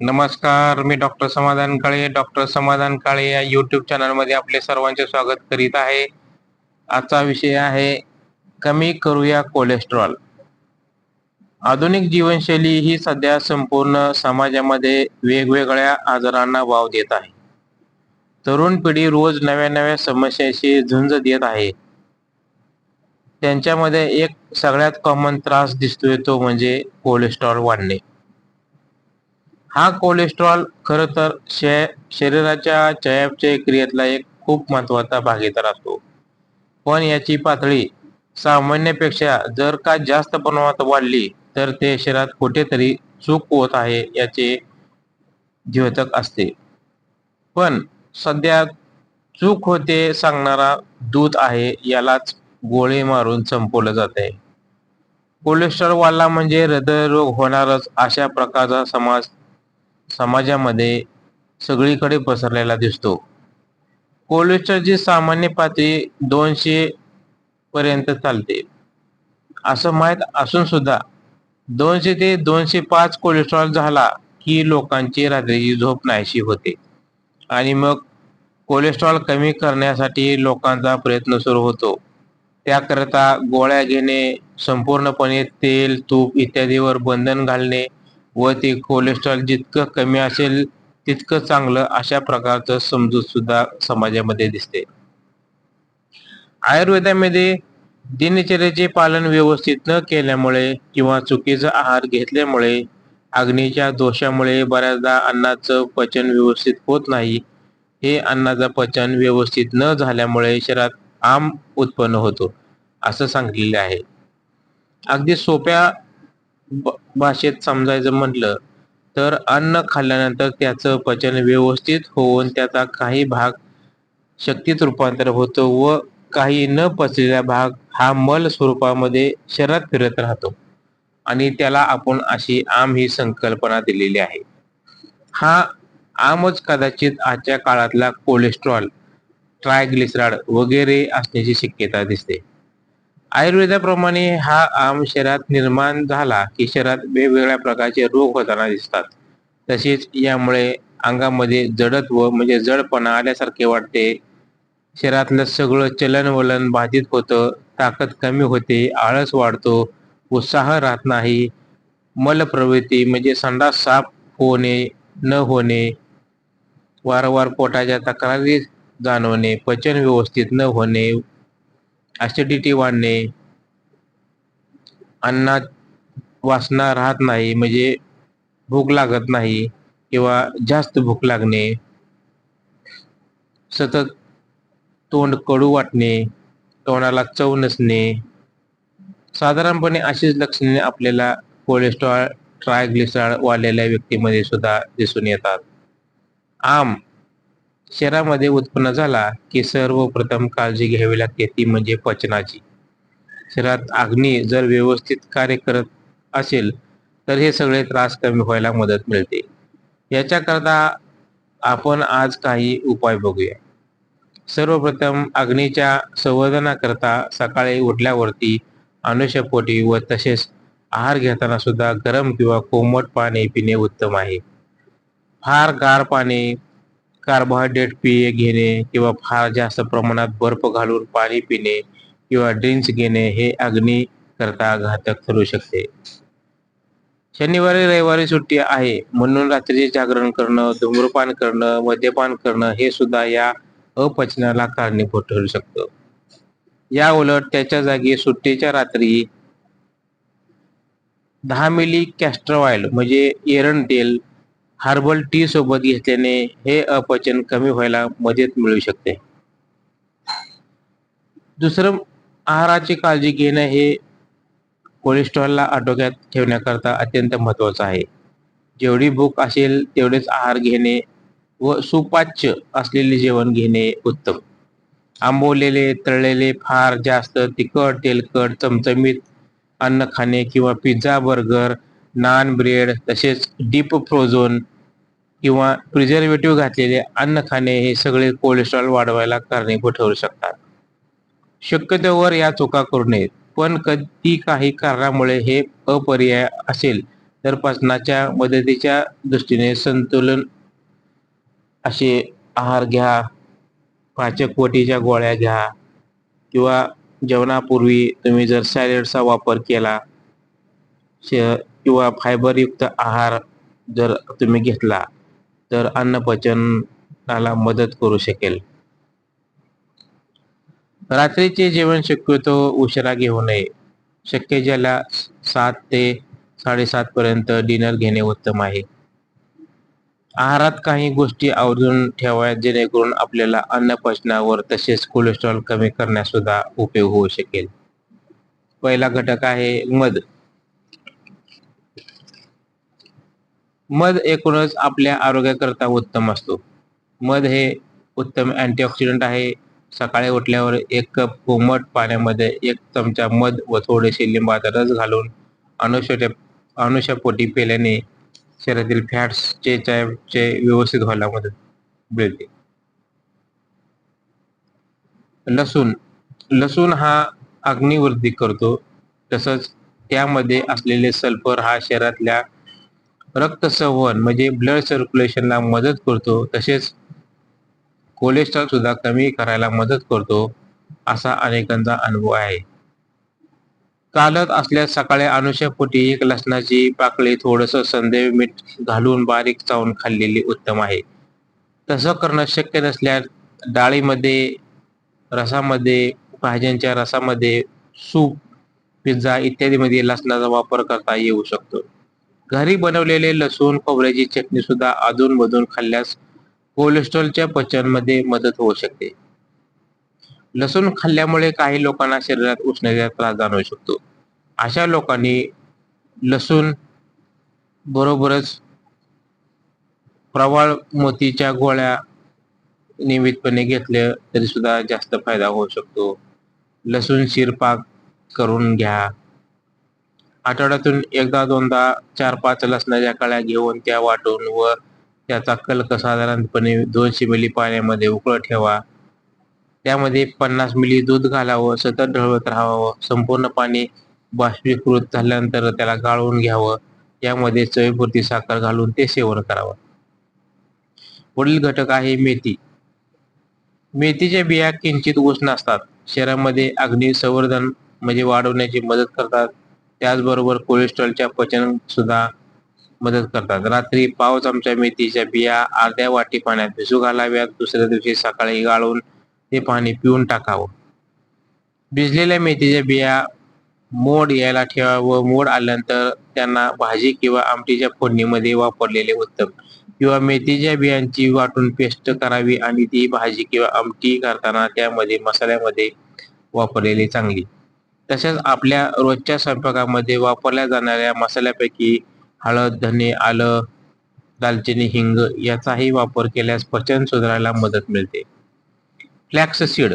नमस्कार मी डॉक्टर समाधान काळे. डॉक्टर समाधान काळे या यूट्यूब चॅनलमध्ये आपले सर्वांचे स्वागत करीत आहे. आजचा विषय आहे कमी करूया कोलेस्ट्रॉल आधुनिक जीवनशैली ही सध्या संपूर्ण समाजामध्ये वेगवेगळ्या आजारांना वाव देत आहे. तरुण पिढी रोज नव्या नव्या समस्याशी झुंज देत आहे. त्यांच्यामध्ये एक सगळ्यात कॉमन त्रास दिसतोय तो म्हणजे कोलेस्ट्रॉल वाढणे. हा कोलेस्ट्रॉल खर तर शे शरीराच्या चयापचय क्रियेतला एक खूप महत्त्वाचा भागीदार असतो. पण याची पातळी सामान्यपेक्षा जर का जास्त प्रमाणात वाढली तर ते शरीरात कुठेतरी चूक होत आहे याचे द्योतक असते. पण सध्या चूक होते सांगणारा दूध आहे यालाच गोळे मारून संपवलं जात आहे कोलेस्ट्रॉल वाढला म्हणजे हृदयरोग होणारच अशा प्रकारचा समाज समाजामध्ये सगळीकडे पसरलेला दिसतो. कोलेस्ट्रॉलची सामान्य पातळी दोनशे पर्यंत चालते. असं माहीत असून सुद्धा दोनशे ते दोनशे पाच कोलेस्ट्रॉल झाला की लोकांची रात्रीची झोप नाहीशी होते. आणि मग कोलेस्ट्रॉल कमी करण्यासाठी लोकांचा प्रयत्न सुरू होतो. त्याकरता गोळ्या घेणे संपूर्णपणे तेल तूप इत्यादीवर बंधन घालणे व ते कोलेस्ट्रॉल जितकं कमी असेल तितकं चांगलं अशा प्रकारचं समजूत सुद्धा समाजामध्ये दिसते. आयुर्वेदामध्ये दिनचर्याचे पालन व्यवस्थित न केल्यामुळे किंवा चुकीचा आहार घेतल्यामुळे अग्नीच्या दोषामुळे बऱ्याचदा अन्नाचं पचन व्यवस्थित होत नाही. हे अन्नाचं पचन व्यवस्थित न झाल्यामुळे शरीरात आम उत्पन्न होतो असं सांगितलेले आहे. अगदी सोप्या भाषेत समजायचं म्हटलं तर अन्न खाल्ल्यानंतर त्याचं पचन व्यवस्थित होऊन त्याचा काही भाग शक्तीत रूपांतर होतो व काही न पचलेला भाग हा मल स्वरूपामध्ये शरीरात फिरत राहतो. आणि त्याला आपण अशी आम ही संकल्पना दिलेली आहे. हा आमच कदाचित आजच्या काळातला कोलेस्ट्रॉल ट्रायग्लिसराड वगैरे असण्याची शक्यता दिसते. आयुर्वेदाप्रमाणे हा आम शरीरात निर्माण झाला की शरीरात वेगवेगळ्या प्रकारचे रोग होताना दिसतात. तसेच यामुळे अंगामध्ये जडत्व म्हणजे जडपणा आल्यासारखे वाटते. शरीरातलं सगळं चलनवलन बाधित होतं ताकद कमी होते आळस वाढतो उत्साह राहत नाही मलप्रवृत्ती म्हणजे संडास साफ होणे न होणे वारंवार पोटाच्या तक्रारी जाणवणे पचन व्यवस्थित न होणे ॲसिडिटी वाढणे. अन्नात वासना राहत नाही म्हणजे भूक लागत नाही किंवा जास्त भूक लागणे. सतत तोंड कडू वाटणे तोंडाला चव नसणे. साधारणपणे अशीच लक्षणे आपल्याला कोलेस्ट्रॉल ट्रायग्लिसराइड वाढलेल्या व्यक्तीमध्ये सुद्धा दिसून येतात. आम शरीरामध्ये उत्पन्न झाला की सर्वप्रथम काळजी घ्यावी लागते ती म्हणजे पचनाची. शरीरात अग्नी जर व्यवस्थित कार्य करत असेल तर हे सगळे त्रास कमी व्हायला मदत मिळते. याच्याकरता आपण आज काही उपाय बघूया. सर्वप्रथम अग्नीच्या संवर्धनाकरता सकाळी उठल्यावरती अनुषपोटी व तसेच आहार घेताना सुद्धा गरम किंवा कोमट पाणी पिणे उत्तम आहे. फार गार पाणी कार्बोहायड्रेट पेय घेणे किंवा फार जास्त प्रमाणात बर्फ घालून पाणी पिणे किंवा ड्रिंक्स घेणे हे अग्नी करता घातक ठरू शकते. शनिवारी रविवारी सुट्टी आहे. म्हणून रात्रीचे जागरण करणं धूम्रपान करणं मद्यपान करणं हे सुद्धा या अपचनाला कारणीभूत ठरू शकतं. या उलट त्याच्या जागी सुट्टीच्या रात्री दहा मिली कॅस्टर ऑइल म्हणजे एरण तेल हार्बल टी सोबत घेतल्याने हे अपचन कमी व्हायला मदत मिळू शकते. दुसरं आहाराची काळजी घेणं हे कोलेस्ट्रॉलला आटोक्यात ठेवण्याकरता अत्यंत महत्वाचं आहे. जेवढी भूक असेल तेवढेच आहार घेणे व सुपाच्य असलेले जेवण घेणे उत्तम. आंबवलेले तळलेले फार जास्त तिखट तेलकट चमचमीत अन्न खाणे किंवा पिझ्झा बर्गर नान ब्रेड तसेच डीप फ्रोझोन किंवा प्रिझर्वेटिव्ह घातलेले अन्न खाणे हे सगळे कोलेस्ट्रॉल वाढवायला कारणीभूत ठरू शकतात. शक्यतोवर या चुका करू नयेत पण कधी काही कारणामुळे हे अपर्याय असेल तर पचनाच्या मदतीच्या दृष्टीने संतुलन असे आहार घ्या पाचक वटीच्या गोळ्या घ्या किंवा जेवणापूर्वी तुम्ही जर सॅलेडचा वापर केला किंवा फायबरयुक्त आहार जर तुम्ही घेतला तर अन्नपचनाला मदत करू शकेल. रात्रीचे जेवण शक्यतो उशिरा घेऊ नये. शक्य ज्याला सात ते साडेसात पर्यंत डिनर घेणे उत्तम आहे. आहारात काही गोष्टी आवर्जून ठेवाव्यात जेणेकरून आपल्याला अन्न पचनावर तसेच कोलेस्ट्रॉल कमी करण्यास सुद्धा उपयोग होऊ शकेल. पहिला घटक आहे मध. मध एकूणच आपल्या आरोग्याकरता उत्तम असतो. मध हे उत्तम अँटीऑक्सिडंट आहे. सकाळी उठल्यावर एक कप कोमट पाण्यामध्ये एक चमचा मध व थोडेसे लिंबाचा रस घालून अनुष्य अनुष्यपोटी पेल्याने शरीरातील फॅट्सचे चे व्यवस्थित व्हायला मदत मिळते. लसूण लसूण हा अग्निवृद्धी करतो. तसंच त्यामध्ये असलेले सल्फर हा शरीरातल्या रक्त संवहन म्हणजे ब्लड सर्क्युलेशनला मदत करतो. तसेच कोलेस्ट्रॉल सुद्धा कमी करायला मदत करतो असा अनेकांचा अनुभव आहे. चालत असल्यास सकाळी अनुष्यापोटी एक लसणाची पाकळी थोडस संदेव मीठ घालून बारीक चावून खाल्लेली उत्तम आहे. तसं करणं शक्य नसल्यास डाळीमध्ये रसामध्ये भाज्यांच्या रसामध्ये सूप पिझ्झा इत्यादीमध्ये लसणाचा वापर करता येऊ शकतो. घरी बनवलेले लसूण खोबऱ्याची चटणी सुद्धा अधून खाल्ल्यास कोलेस्ट्रॉलच्या पचनमध्ये मदत होऊ शकते. लसूण खाल्ल्यामुळे काही लोकांना शरीरात उष्णतेचा त्रास जाणवू शकतो. अशा लोकांनी लसूण बरोबरच प्रवाळ मोतीच्या गोळ्या नियमितपणे घेतल्या तरी सुद्धा जास्त फायदा होऊ शकतो. लसूण शिरपाक करून घ्या. आठवड्यातून एकदा दोनदा चार पाच लसणाच्या कळ्या घेऊन त्या वाटून व त्याचा कलक साधारणपणे दोनशे मिली पाण्यामध्ये उकळत ठेवा. त्यामध्ये पन्नास मिली दूध घालावं सतत ढळवत राहावं संपूर्ण पाणी बाष्पीकृत झाल्यानंतर त्याला गाळून घ्यावं. यामध्ये चवीपुरती साखर घालून ते सेवन करावं. पुढील घटक आहे मेथी. मेथीच्या बिया किंचित उष्ण असतात. शरीरामध्ये अग्नि संवर्धन म्हणजे वाढवण्याची मदत करतात. त्याचबरोबर कोलेस्ट्रॉलच्या पचन सुद्धा मदत करतात. रात्री पाव चमचा मेथीच्या बिया अर्ध्या वाटी पाण्यात भिजू घालाव्यात. दुसऱ्या दिवशी सकाळी गाळून ते पाणी पिऊन टाकावं. भिजलेल्या मेथीच्या बिया मोड यायला ठेवा व मोड आल्यानंतर त्यांना भाजी किंवा आमटीच्या फोडणीमध्ये वापरलेले उत्तम. किंवा मेथीच्या बियांची वाटून पेस्ट करावी आणि ती भाजी किंवा आमटी करताना त्यामध्ये मसाल्यामध्ये वापरलेली चांगली. तसेच आपल्या रोजच्या स्वयंपाकामध्ये वापरल्या जाणाऱ्या मसाल्यापैकी हळद धने आलं दालचिनी हिंग याचाही वापर केल्यास पचन सुधारायला मदत मिळते. Flax seed.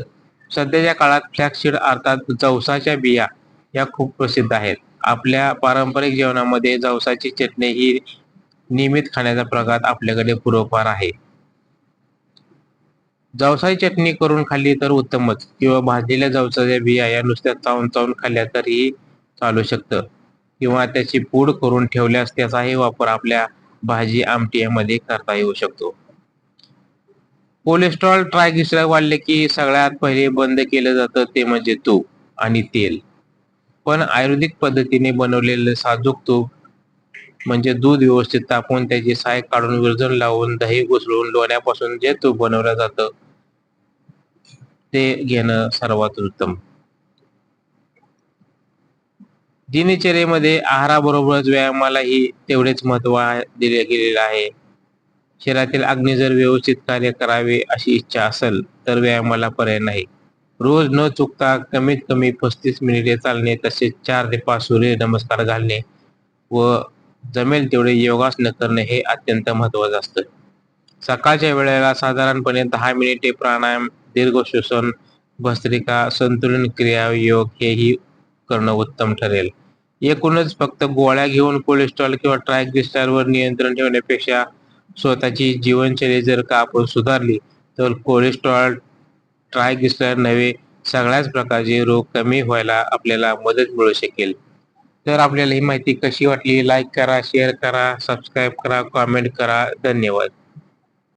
सध्याच्या काळात फ्लॅक्स सीड अर्थात जवसाच्या बिया या खूप प्रसिद्ध आहेत. आपल्या पारंपरिक जेवणामध्ये जवसाची चटणी ही नियमित खाण्याचा प्रकार आपल्याकडे पूर्वपार आहे. जवसाची चटणी करून खाल्ली तर उत्तमच. किंवा भाजलेल्या जवसाच्या बिया या नुसत्या चावून चावून खाल्ल्या तरीही चालू शकतं. किंवा त्याची पूड करून ठेवल्यास त्याचाही वापर आपल्या भाजी आमटीमध्ये करता येऊ शकतो. कोलेस्ट्रॉल ट्रायग्लिसराईड वाढले की सगळ्यात पहिले बंद केलं जातं ते म्हणजे तूप आणि तेल. पण आयुर्वेदिक पद्धतीने बनवलेलं साजूक तूप म्हणजे दूध व्यवस्थित तापवून त्याची साय काढून विरजण लावून दही घुसळून लोण्यापासून जे तूप बनवलं जातं ते घेणं सर्वात उत्तम. दिनचर्येमध्ये आहाराबरोबरच व्यायामालाही तेवढेच महत्त्व दिले गेलेलं आहे. शरीरातील अग्नी जर व्यवस्थित कार्य करावे अशी इच्छा असेल तर व्यायामाला पर्याय नाही. रोज न चुकता कमीत कमी पस्तीस मिनिटे चालणे तसेच चार ते पाच सूर्य नमस्कार घालणे व जमेल तेवढे योगासनं करणे हे अत्यंत महत्वाचं असतं. सकाळच्या वेळेला साधारणपणे दहा मिनिटे प्राणायाम दीर्घ श्वसन भस्त्रिका संतुलन क्रिया योग हेही करणं उत्तम ठरेल. एकूणच फक्त गोळ्या घेऊन कोलेस्ट्रॉल किंवा वर नियंत्रण ठेवण्यापेक्षा स्वतःची जीवनशैली जर का आपण सुधारली तर कोलेस्ट्रॉल ट्रायग्लिस्टर नव्हे सगळ्याच प्रकारचे रोग कमी व्हायला आपल्याला मदत मिळू शकेल. तर आपल्याला ही माहिती कशी वाटली? लाईक करा शेअर करा सबस्क्राईब करा कॉमेंट करा. धन्यवाद.